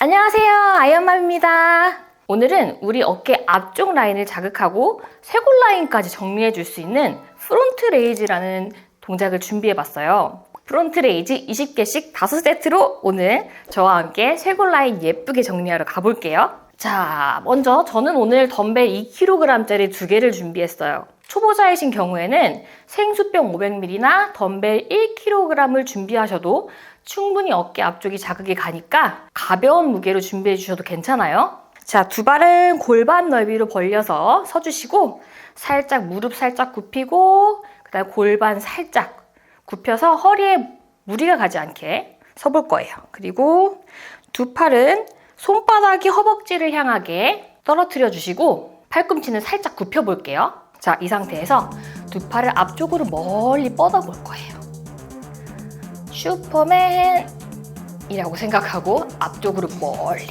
안녕하세요. 아이언맘입니다. 오늘은 우리 어깨 앞쪽 라인을 자극하고 쇄골 라인까지 정리해 줄 수 있는 프론트 레이즈라는 동작을 준비해 봤어요. 프론트 레이즈 20개씩 5세트로 오늘 저와 함께 쇄골 라인 예쁘게 정리하러 가볼게요. 자, 먼저 저는 오늘 덤벨 2kg짜리 두 개를 준비했어요. 초보자이신 경우에는 생수병 500ml나 덤벨 1kg을 준비하셔도 충분히 어깨 앞쪽이 자극이 가니까 가벼운 무게로 준비해 주셔도 괜찮아요. 자, 두 발은 골반 넓이로 벌려서 서주시고 살짝 무릎 살짝 굽히고 그다음 골반 살짝 굽혀서 허리에 무리가 가지 않게 서볼 거예요. 그리고 두 팔은 손바닥이 허벅지를 향하게 떨어뜨려 주시고 팔꿈치는 살짝 굽혀 볼게요. 자, 이 상태에서 두 팔을 앞쪽으로 멀리 뻗어 볼 거예요. 슈퍼맨이라고 생각하고 앞쪽으로 멀리.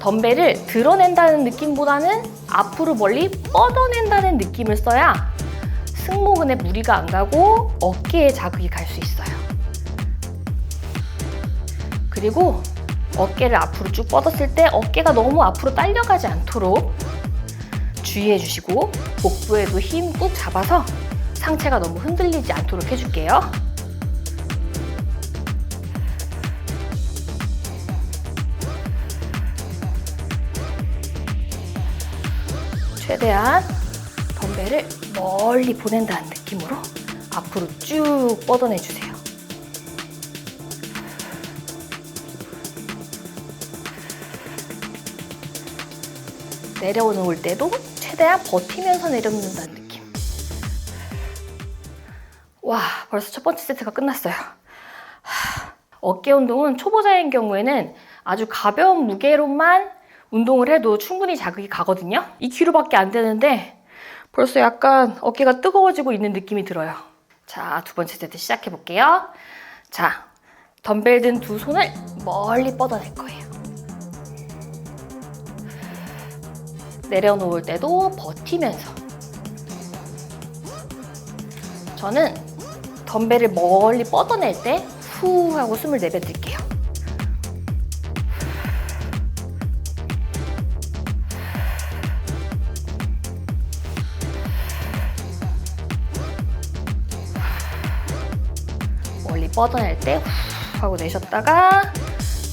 덤벨을 드러낸다는 느낌보다는 앞으로 멀리 뻗어낸다는 느낌을 써야 승모근에 무리가 안 가고 어깨에 자극이 갈 수 있어요. 그리고 어깨를 앞으로 쭉 뻗었을 때 어깨가 너무 앞으로 딸려가지 않도록 주의해 주시고 복부에도 힘 꾹 잡아서 상체가 너무 흔들리지 않도록 해줄게요. 최대한 덤벨을 멀리 보낸다는 느낌으로 앞으로 쭉 뻗어내 주세요. 내려오는 때도 최대한 버티면서 내려놓는다는 느낌. 와, 벌써 첫 번째 세트가 끝났어요. 하, 어깨 운동은 초보자인 경우에는 아주 가벼운 무게로만 운동을 해도 충분히 자극이 가거든요. 2kg밖에 안 되는데 벌써 약간 어깨가 뜨거워지고 있는 느낌이 들어요. 자, 두 번째 세트 시작해 볼게요. 자, 덤벨 든 두 손을 멀리 뻗어낼 거예요. 내려놓을 때도 버티면서 저는 덤벨을 멀리 뻗어낼 때 후 하고 숨을 내뱉을게요. 멀리 뻗어낼 때 후 하고 내셨다가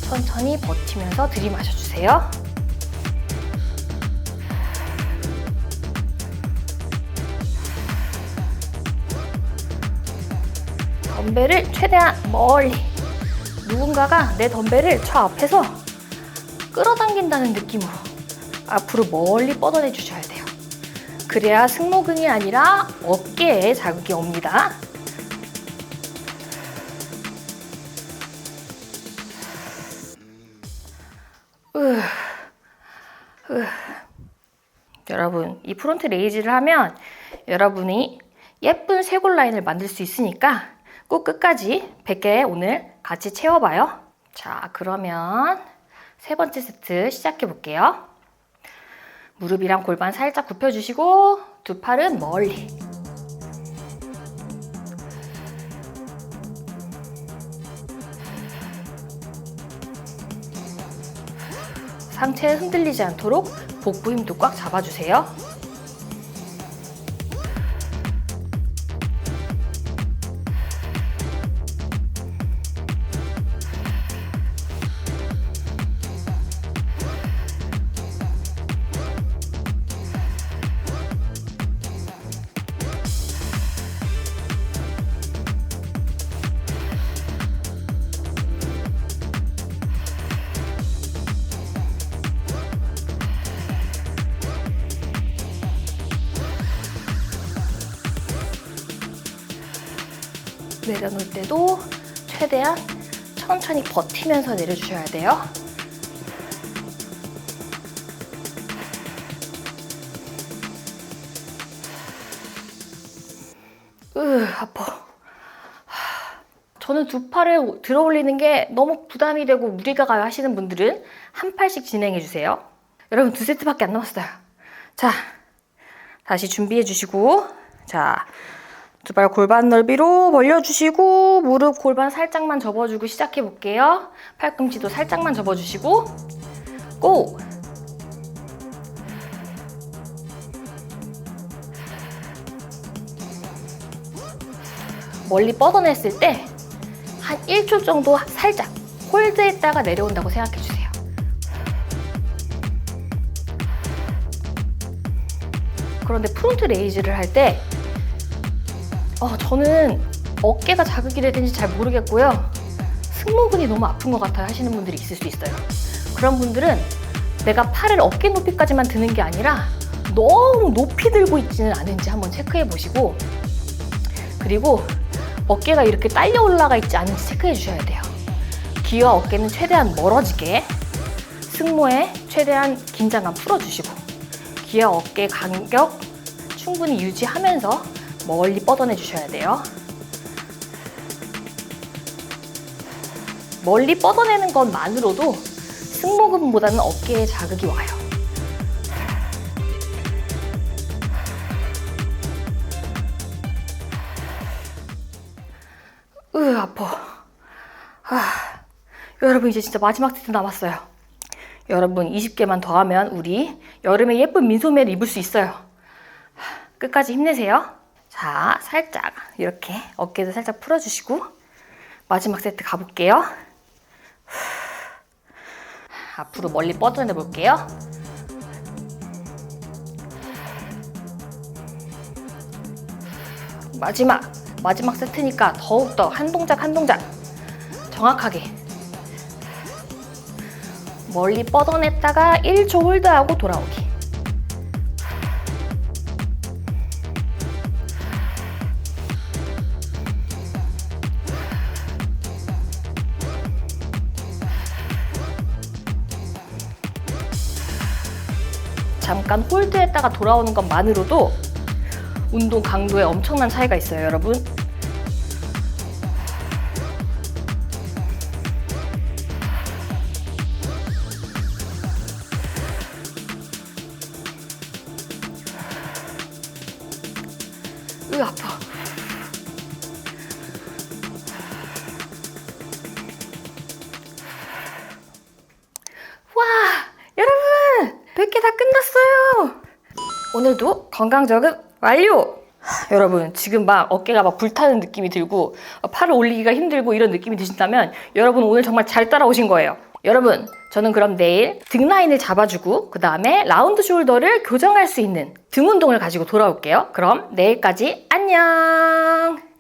천천히 버티면서 들이마셔 주세요. 덤벨을 최대한 멀리 누군가가 내 덤벨을 저 앞에서 끌어당긴다는 느낌으로 앞으로 멀리 뻗어내 주셔야 돼요. 그래야 승모근이 아니라 어깨에 자극이 옵니다. 으, 으. 여러분, 이 프론트 레이즈를 하면 여러분이 예쁜 쇄골 라인을 만들 수 있으니까 꼭 끝까지 100개 오늘 같이 채워봐요. 자, 그러면 세 번째 세트 시작해 볼게요. 무릎이랑 골반 살짝 굽혀주시고 두 팔은 멀리. 상체 흔들리지 않도록 복부 힘도 꽉 잡아주세요. 내려놓을 때도 최대한 천천히 버티면서 내려주셔야 돼요. 으, 아파. 저는 두 팔을 들어 올리는 게 너무 부담이 되고 무리가 가요 하시는 분들은 한 팔씩 진행해 주세요. 여러분 두 세트밖에 안 남았어요. 자, 다시 준비해 주시고 자, 두 발 골반 넓이로 벌려주시고 무릎 골반 살짝만 접어주고 시작해 볼게요. 팔꿈치도 살짝만 접어주시고 고! 멀리 뻗어냈을 때 한 1초 정도 살짝 홀드했다가 내려온다고 생각해 주세요. 그런데 프론트 레이즈를 할 때 어, 저는 어깨가 자극이 되는지 잘 모르겠고요. 승모근이 너무 아픈 것 같아요 하시는 분들이 있을 수 있어요. 그런 분들은 내가 팔을 어깨 높이까지만 드는 게 아니라 너무 높이 들고 있지는 않은지 한번 체크해 보시고 그리고 어깨가 이렇게 딸려 올라가 있지 않은지 체크해 주셔야 돼요. 귀와 어깨는 최대한 멀어지게 승모에 최대한 긴장감 풀어주시고 귀와 어깨 간격 충분히 유지하면서 멀리 뻗어내 주셔야 돼요. 멀리 뻗어내는 것만으로도 승모근보다는 어깨에 자극이 와요. 으, 아파. 아, 여러분 이제 진짜 마지막 세트 남았어요. 여러분 20개만 더 하면 우리 여름에 예쁜 민소매를 입을 수 있어요. 하, 끝까지 힘내세요. 자, 살짝 이렇게 어깨도 살짝 풀어주시고 마지막 세트 가볼게요. 후. 앞으로 멀리 뻗어내 볼게요. 마지막 마지막 세트니까 더욱더 한 동작 한 동작 정확하게 멀리 뻗어냈다가 1초 홀드하고 돌아오기 잠깐 홀드했다가 돌아오는 것만으로도 운동 강도에 엄청난 차이가 있어요, 여러분. 오늘도 건강 저급 완료! 하, 여러분, 지금 막 어깨가 막 불타는 느낌이 들고 어, 팔을 올리기가 힘들고 이런 느낌이 드신다면 여러분 오늘 정말 잘 따라오신 거예요. 여러분, 저는 그럼 내일 등 라인을 잡아주고 그 다음에 라운드 숄더를 교정할 수 있는 등 운동을 가지고 돌아올게요. 그럼 내일까지 안녕!